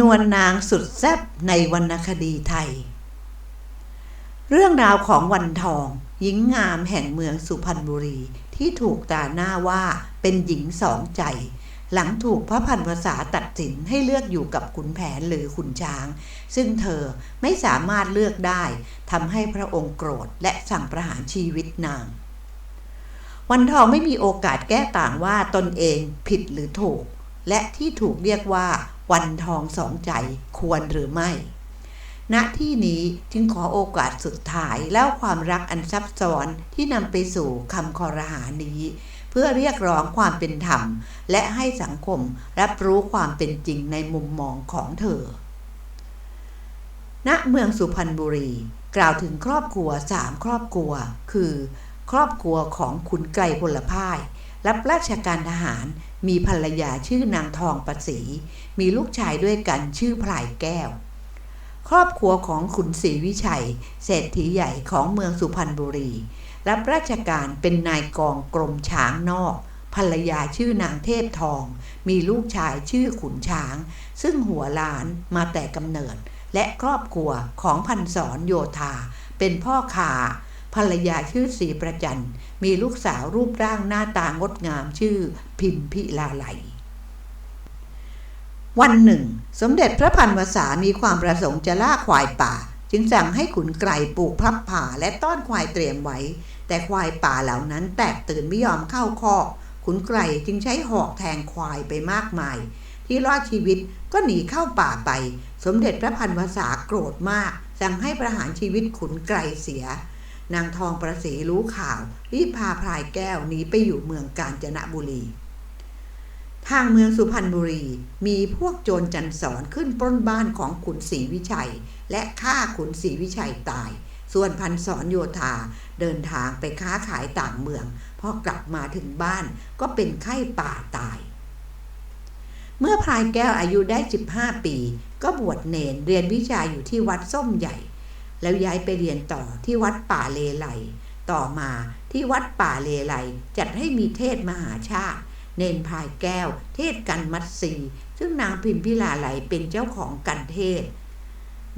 นวลนางสุดแซ่บในวรรณคดีไทย เรื่องราวของวันทอง หญิงงามแห่งเมืองสุพรรณบุรี ที่ถูกตาหน้าว่าเป็นหญิงสองใจ หลังถูกพระพันวษาตัดสินให้เลือกอยู่กับขุนแผนหรือขุนช้าง ซึ่งเธอไม่สามารถเลือกได้ทำให้พระองค์โกรธและสั่งประหารชีวิตนาง วันทองไม่มีโอกาสแก้ต่างว่าตนเองผิดหรือถูก และที่ถูกเรียกว่า วันทองสองใจควรหรือไม่ ณที่นี้จึงขอโอกาสสุดท้ายแล้วความรักอันซับซ้อนที่นำไปสู่คำคอรหานี้ เพื่อเรียกร้องความเป็นธรรม และให้สังคมรับรู้ความเป็นจริงในมุมมองของเธอ ณเมืองสุพรรณบุรี กล่าวถึงครอบครัวสามครอบครัว คือ ครอบครัวของขุนไกรพลพ่าย รับราชการทหาร มีภรรยาชื่อนางทองประสี มีลูกชายด้วยกันชื่อพลายแก้ว ครอบครัวของขุนศรีวิชัย เศรษฐีใหญ่ของเมืองสุพรรณบุรี รับราชการเป็นนายกองกรมช้างนอก ภรรยาชื่อนางเทพทอง มีลูกชายชื่อขุนช้าง ซึ่งหัวล้านมาแต่กำเนิด และครอบครัวของพันศรโยธาเป็นพ่อขา ภรรยาชื่อสีประจัน มีลูกสาวรูปร่างหน้าตางดงามชื่อพิมพิลาไหลวันหนึ่ง สมเด็จพระพันวษามีความประสงค์จะล่าควายป่า จึงสั่งให้ขุนไกรปลูกพับผ่าและต้อนควายเตรียมไว้ แต่ควายป่าเหล่านั้นแตกตื่นไม่ยอมเข้าคอก ขุนไกรจึงใช้หอกแทงควายไปมากมาย ที่รอดชีวิตก็หนีเข้าป่าไป สมเด็จพระพันวษาโกรธมาก สั่งให้ประหารชีวิตขุนไกรเสีย นางทองประสีรู้ข่าว รีบพาพลายแก้วหนีไปอยู่เมืองกาญจนบุรี ทางเมืองสุพรรณบุรีมีพวกโจรจันสอนขึ้นปล้นบ้านของขุนศรีวิชัย และฆ่าขุนศรีวิชัยตาย ส่วนพันสอนโยธาเดินทางไปค้าขายต่างเมือง พอกลับมาถึงบ้านก็เป็นไข้ป่าตายเมื่อพลายแก้วอายุได้ 15 ปี ก็บวชเนนเรียนวิชาอยู่ที่วัดส้มใหญ่ แล้วย้ายไปเรียนต่อที่วัดป่าเลไลต่อมาที่วัดป่าเลไลจัดให้มีเทศมหาชาติ เนนพายแก้ว เทศกันมัตสีซึ่งนางพิมพิลาไหลเป็นเจ้าของกันเทศ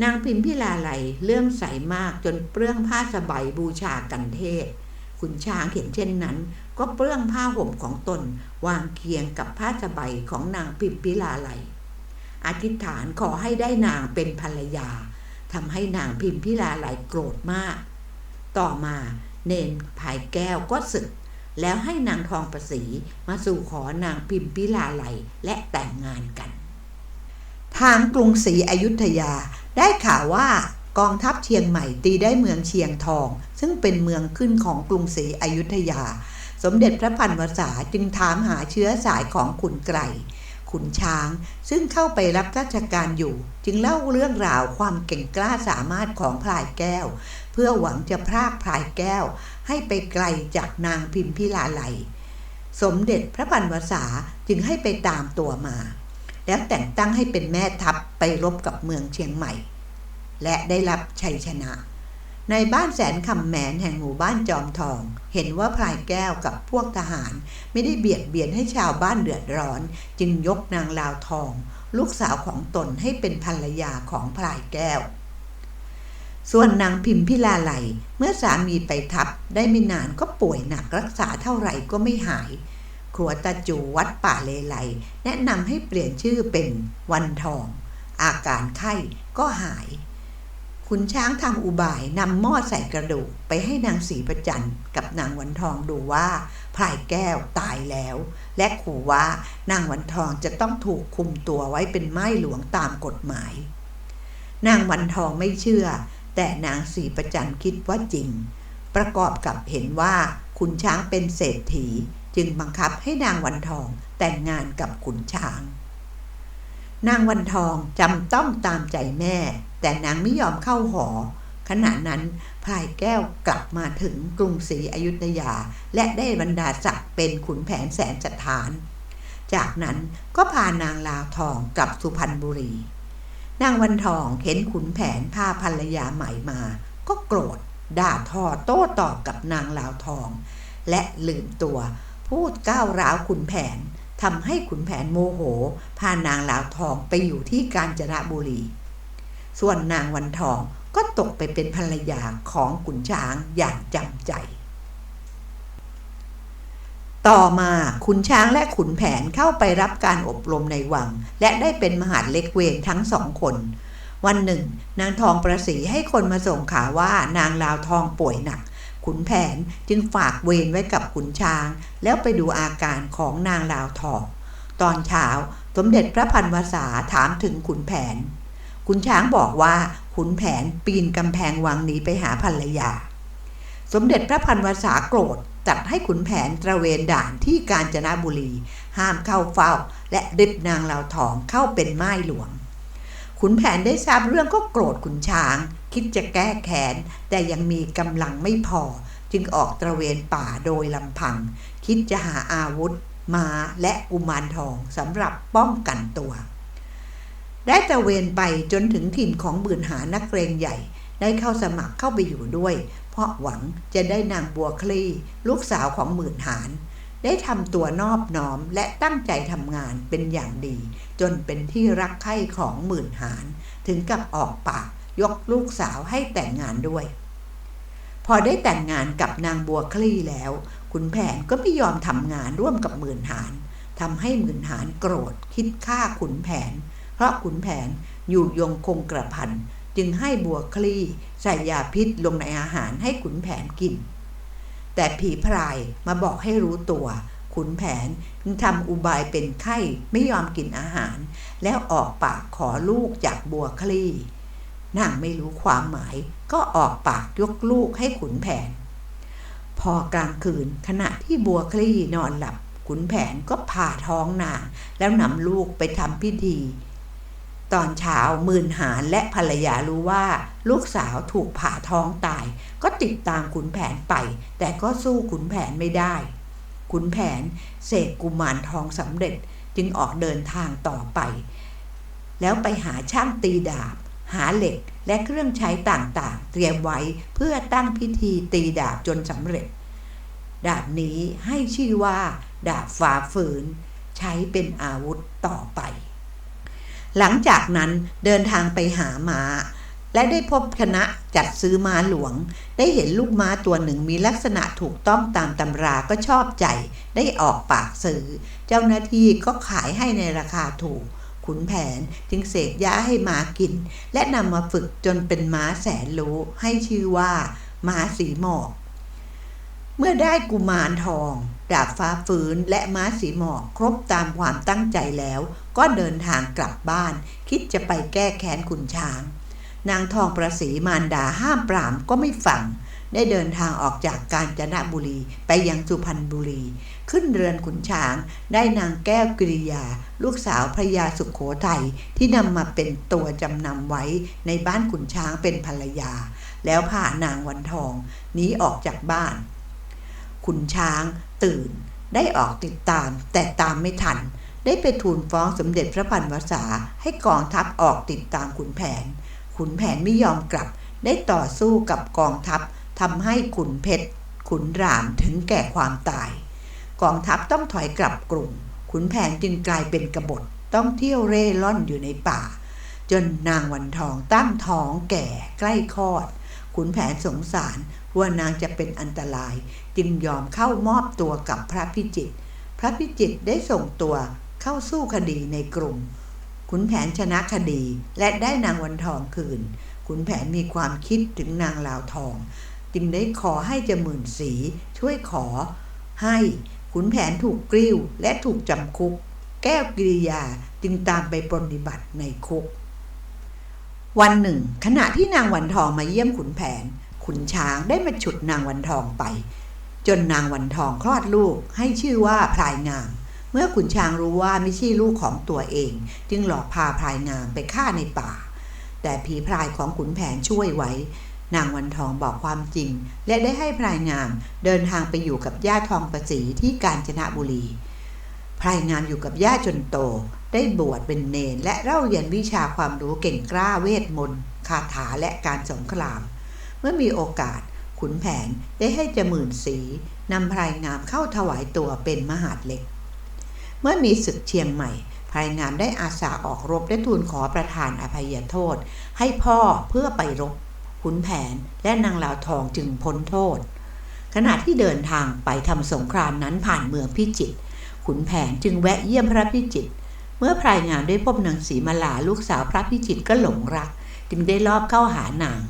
นางพิมพิลาไหลเลื่อมใสมากจนเปลื้องผ้าสบายบูชากันเทศ ขุนช้างเห็นเช่นนั้น ก็เปลื้องผ้าห่มของตนวางเคียงกับผ้าสบายของนางพิมพิลาไหลอธิษฐานขอให้ได้นางเป็นภรรยา ทำให้นางพิมพิลาไหลโกรธมาก ต่อมาเนนภายแก้วก็สึก แล้วให้นางทองประสีมาสู่ขอนางพิมพิลาไหลและแต่งงานกัน ทางกรุงศรีอยุธยาได้ข่าวว่ากองทัพเชียงใหม่ตีได้เมืองเชียงทอง ซึ่งเป็นเมืองขึ้นของกรุงศรีอยุธยา สมเด็จพระพันวษาจึงถามหาเชื้อสายของขุนไกร ขุนช้าง ซึ่งเข้าไปรับราชการอยู่ จึงเล่าเรื่องราวความเก่งกล้าสามารถของพลายแก้ว เพื่อหวังจะพรากพลายแก้ว ให้ไปไกลจากนางพิมพิลาไลสมเด็จพระพันวษาจึงให้ไปตามตัวมา แล้วแต่งตั้งให้เป็นแม่ทัพไปรบกับเมืองเชียงใหม่ และได้รับชัยชนะ ในบ้านแสนคำแมนแห่งหมู่บ้านจอมทอง เห็นว่าพลายแก้วกับพวกทหาร ไม่ได้เบียดเบียนให้ชาวบ้านเดือดร้อน จึงยกนางลาวทอง ลูกสาวของตนให้เป็นภรรยาของพลายแก้ว ส่วนนางพิมพิลาไหลเมื่อสามีไปทับได้ไม่นานก็ป่วยหนักรักษาเท่าไหร่ก็ไม่หาย ครัวตาจูวัดป่าเลไลแนะนำให้เปลี่ยนชื่อเป็นวันทอง อาการไข้ก็หาย ขุนช้างทำอุบายนำหม้อใส่กระดูกไปให้นางสีประจันกับนางวันทองดูว่าพลายแก้วตายแล้ว และขู่ว่านางวันทองจะต้องถูกคุมตัวไว้เป็นไม้หลวงตามกฎหมาย นางวันทองไม่เชื่อ แต่นางสีประจันคิดว่าจริง ประกอบกับเห็นว่าขุนช้างเป็นเศรษฐี จึงบังคับให้นางวันทองแต่งงานกับขุนช้าง นางวันทองจำต้องตามใจแม่ แต่นางไม่ยอมเข้าหอ ขณะนั้นพลายแก้วกลับมาถึงกรุงศรีอยุธยา และได้บรรดาศักดิ์เป็นขุนแผนแสนสถาน จากนั้นก็พานางลาวทองกลับสุพรรณบุรี นางวันทองเห็นขุนแผนพาภรรยาใหม่มา ก็โกรธด่าทอโต้ตอบกับนางลาวทอง และลืมตัวพูดก้าวร้าวขุนแผน ทำให้ขุนแผนโมโห พานางลาวทองไปอยู่ที่กาญจนบุรี ส่วนนางวันทองก็ตกไปเป็นภรรยาของขุนช้างอย่างจำใจ ต่อมาขุนช้างและขุนแผนเข้าไปรับการอบรมในวัง และได้เป็นมหาดเล็กเวรทั้งสองคน วันหนึ่ง นางทองประสีให้คนมาส่งข่าวว่านางลาวทองป่วยหนัก ขุนแผนจึงฝากเวรไว้กับขุนช้าง แล้วไปดูอาการของนางลาวทองตอนเช้าสมเด็จพระพันวษาถามถึงขุนแผน ขุนช้างบอกว่าขุนแผนปีนกำแพงวังหนีไปหาภรรยา สมเด็จพระพันวษาโกรธจัดให้ขุนแผนตระเวนด่านที่กาญจนบุรี ห้ามเข้าเฝ้า และริบนางลาวทองเข้าเป็นไม้หลวง ขุนแผนได้ทราบเรื่องก็โกรธขุนช้าง คิดจะแก้แค้นแต่ยังมีกำลังไม่พอ จึงออกตระเวนป่าโดยลำพัง คิดจะหาอาวุธมาและอุมารทองสำหรับป้องกันตัว ได้ตระเวนไปจนถึงถิ่นของหมื่นหานักเรงใหญ่ ได้เข้าสมัครเข้าไปอยู่ด้วย เพราะหวังจะได้นางบัวคลี่ ลูกสาวของหมื่นหาน ได้ทำตัวนอบน้อมและตั้งใจทำงานเป็นอย่างดี จนเป็นที่รักใคร่ของหมื่นหานถึงกับออกปากยกลูกสาวให้แต่งงานด้วย พอได้แต่งงานกับนางบัวคลี่แล้วขุนแผนก็ไม่ยอมทำงานร่วมกับหมื่นหานทำให้หมื่นหานโกรธคิดฆ่าขุนแผน เพราะขุนแผนอยู่ยงคงกระพัน จึงให้บัวคลี่ใส่ยาพิษลงในอาหารให้ขุนแผนกิน แต่ผีพรายมาบอกให้รู้ตัวขุนแผนทำอุบายเป็นไข้ไม่ยอมกินอาหาร แล้วออกปากขอลูกจากบัวคลี่นางไม่รู้ความหมายก็ออกปากยกลูกให้ขุนแผน พอกลางคืนขณะที่บัวคลี่นอนหลับขุนแผนก็ผ่าท้องนางแล้วนำลูกไปทำพิธี ตอนเช้ามื่นหารและภรรยารู้ว่าลูกสาวถูกผ่าท้องตาย ก็ติดตามขุนแผนไป แต่ก็สู้ขุนแผนไม่ได้ ขุนแผนเสกกุมารทองสำเร็จจึงออกเดินทางต่อไป แล้วไปหาช่างตีดาบ หาเหล็กและเครื่องใช้ต่างๆ เตรียมไว้เพื่อตั้งพิธีตีดาบจนสำเร็จ ดาบนี้ให้ชื่อว่า ดาบฝ่าฝืน ใช้เป็นอาวุธต่อไป หลังจากนั้นเดินทางไปหาหมาและได้พบคณะจัดซื้อม้าหลวง ได้เห็นลูกม้าตัวหนึ่งมีลักษณะถูกต้องตามตำราก็ชอบใจ ได้ออกปากซื้อเจ้าหน้าที่ก็ขายให้ในราคาถูก ขุนแผนจึงเสกยาให้ม้ากิน และนำมาฝึกจนเป็นม้าแสนรู้ให้ชื่อว่า ม้าสีหมอก เมื่อได้กุมารทองดาบฟ้าฝืนและม้าสีหมอกครบตามความตั้งใจแล้ว ก็เดินทางกลับบ้าน คิดจะไปแก้แค้นขุนช้าง นางทองประสีมารดาห้ามปรามก็ไม่ฟังได้เดินทางออกจากกาญจนบุรีไปยังสุพรรณบุรี ขึ้นเรือนขุนช้าง ได้นางแก้วกิริยา ลูกสาวพระยาสุขโขทัยที่นำมาเป็นตัวจำนำไว้ในบ้านขุนช้างเป็นภรรยา แล้วพานางวันทองหนีออกจากบ้าน ขุนช้าง ตื่น ได้ออกติดตาม แต่ตามไม่ทัน ได้ไปทูลฟ้องสมเด็จพระพันวษาให้กองทัพออกติดตามขุนแผน ขุนแผนไม่ยอมกลับ ได้ต่อสู้กับกองทัพทำให้ขุนเพชร ขุนรามถึงแก่ความตาย กองทัพต้องถอยกลับกรุงขุนแผนจึงกลายเป็นกบฏต้องเที่ยวเร่ร่อนอยู่ในป่า จนนางวันทองตั้งท้องแก่ใกล้คลอดขุนแผนสงสาร ว่านางจะเป็นอันตราย จึงยอมเข้ามอบตัวกับพระพิจิตรพระพิจิตรได้ส่งตัวเข้าสู้คดีในกรุงขุนแผนชนะคดีและได้นางวันทองคืนขุนแผนมีความคิดถึงนางลาวทอง จึงได้ขอให้จมื่นสีช่วยขอ ให้ขุนแผนถูกกริ้วและถูกจำคุก แก้วกิริยาจึงตามไปปฏิบัติในคุก วันหนึ่ง ขณะที่นางวันทองมาเยี่ยมขุนแผน ขุนช้างได้มาฉุดนางวันทองไป จนนางวันทองคลอดลูกให้ชื่อว่าพลายงาม เมื่อขุนช้างรู้ว่าไม่ใช่ลูกของตัวเอง จึงหลอกพาพลายงามไปฆ่าในป่า แต่ผีพลายของขุนแผนช่วยไว้ นางวันทองบอกความจริง และได้ให้พลายงามเดินทางไปอยู่กับย่าทองประสีที่กาญจนบุรีพลายงามอยู่กับย่าจนโตได้บวชเป็นเนรและเล่าเรียนวิชาความรู้เก่งกล้าเวทมนต์คาถาและการสงคราม มื่อมีโอกาสขุนแผนได้ให้จมื่นสีนำพลายงามเข้าถวายตัวเป็นมหาดเล็ก เมื่อมีศึกเชียงใหม่พลายงามได้อาสาออกรบและทูลขอประทานอภัยโทษ ให้พ่อเพื่อไปรบขุนแผนและนางลาวทองจึงพ้นโทษ ขณะที่เดินทางไปทำสงครามนั้นผ่านเมืองพิจิตรขุนแผนจึงแวะเยี่ยมพระพิจิตรเมื่อพลายงามได้พบนางศรีมาลาลูกสาวพระพิจิตรก็หลงรัก จึงได้ลอบเข้าหานาง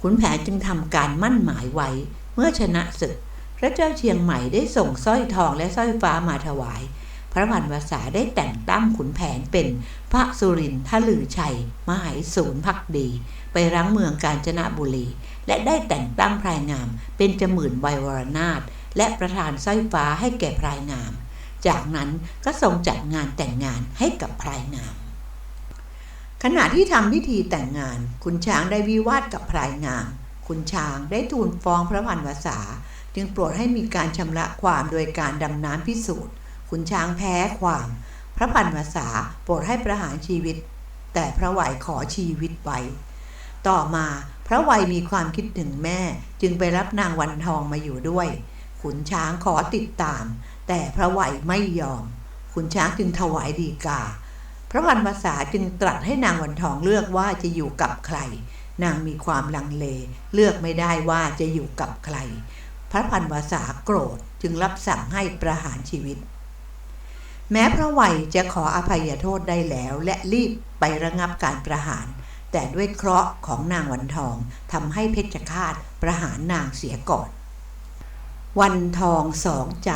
ขุนแผนจึงทำการมั่นหมายไว้ เมื่อชนะศึก พระเจ้าเชียงใหม่ได้ส่งสร้อยทองและสร้อยฟ้ามาถวาย พระวันวษาได้แต่งตั้งขุนแผนเป็นพระสุรินทลือชัย มหายศูนย์พักดี ไปรั้งเมืองกาญจนบุรี และได้แต่งตั้งพรายงาม เป็นจมื่นไวยวรนาถและประธานสร้อยฟ้าให้แก่พรายงาม จากนั้นก็ทรงจัดงานแต่งงานให้กับพรายงาม ขณะที่ทำพิธีแต่งงาน คุณช้างได้วิวาทกับพรายงาม คุณช้างได้ทูลฟ้องพระวันวษา จึงโปรดให้มีการชำระความโดยการดำน้ำพิสูจน์ คุณช้างแพ้ความ พระพันวษาโปรดให้ประหารชีวิต แต่พระไหวขอชีวิตไว้ ต่อมาพระวัยมีความคิดถึงแม่ จึงไปรับนางวันทองมาอยู่ด้วย ขุนช้างขอติดตาม แต่พระวัยไม่ยอม ขุนช้างจึงถวายดีกา พระพันวษาจึงตรัสให้นางวันทองเลือกว่าจะอยู่กับใคร นางมีความลังเล เลือกไม่ได้ว่าจะอยู่กับใคร พระพันวษาโกรธจึงรับสั่งให้ประหารชีวิต แม้พระวัยจะขออภัยโทษได้แล้วและรีบไประงับการประหาร แต่ด้วยเคราะห์ของนางวันทองทำให้เพชฌฆาตประหารนางเสียก่อน วันทองสองใจ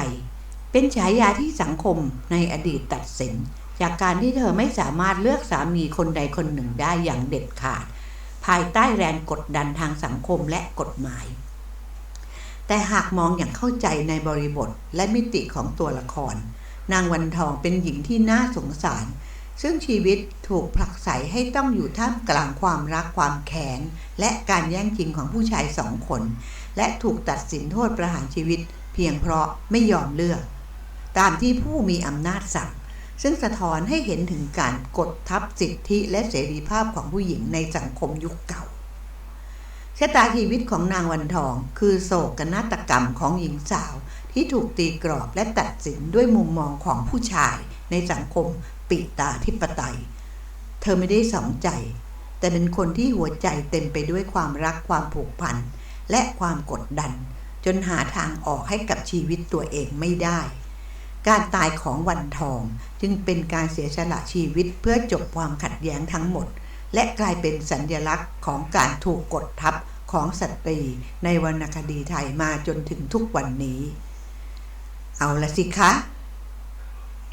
เป็นฉายาที่สังคมในอดีตตัดสิน จากการที่เธอไม่สามารถเลือกสามีคนใดคนหนึ่งได้อย่างเด็ดขาด ภายใต้แรงกดดันทางสังคมและกฎหมาย แต่หากมองอย่างเข้าใจในบริบทและมิติของตัวละคร นางวันทองเป็นหญิงที่น่าสงสาร ซึ่งชีวิตถูกผลักไสให้ต้องอยู่ท่ามกลางความรักความแค้นและการแย่งชิงของผู้ชายสองคน และถูกตัดสินโทษประหารชีวิต เพียงเพราะไม่ยอมเลือก ตามที่ผู้มีอำนาจสั่ง ซึ่งสะท้อนให้เห็นถึงการกดทับสิทธิและเสรีภาพของผู้หญิงในสังคมยุคเก่าชะตาชีวิตของนางวันทอง คือโศกนาฏกรรมของหญิงสาวที่ถูกตีกรอบและตัดสินด้วยมุมมองของผู้ชายในสังคมปิตาธิปไตย เธอไม่ได้สองใจ แต่เป็นคนที่หัวใจเต็มไปด้วยความรักความผูกพัน และความกดดัน จนหาทางออกให้กับชีวิตตัวเองไม่ได้ การตายของวันทอง จึงเป็นการเสียสละชีวิตเพื่อจบความขัดแย้งทั้งหมด และกลายเป็นสัญญลักษณ์ของการถูกกดทับของสตรีในวรรณคดีไทยมาจนถึงทุกวันนี้ เอาละสิคะ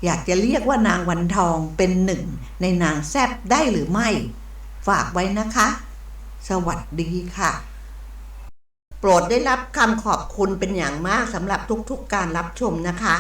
อยากจะเรียกว่านางวันทองเป็นหนึ่งในนางแซบได้หรือไม่ ฝากไว้นะคะ สวัสดีค่ะ โปรดได้รับคำขอบคุณเป็นอย่างมากสำหรับทุกๆการรับชมนะคะ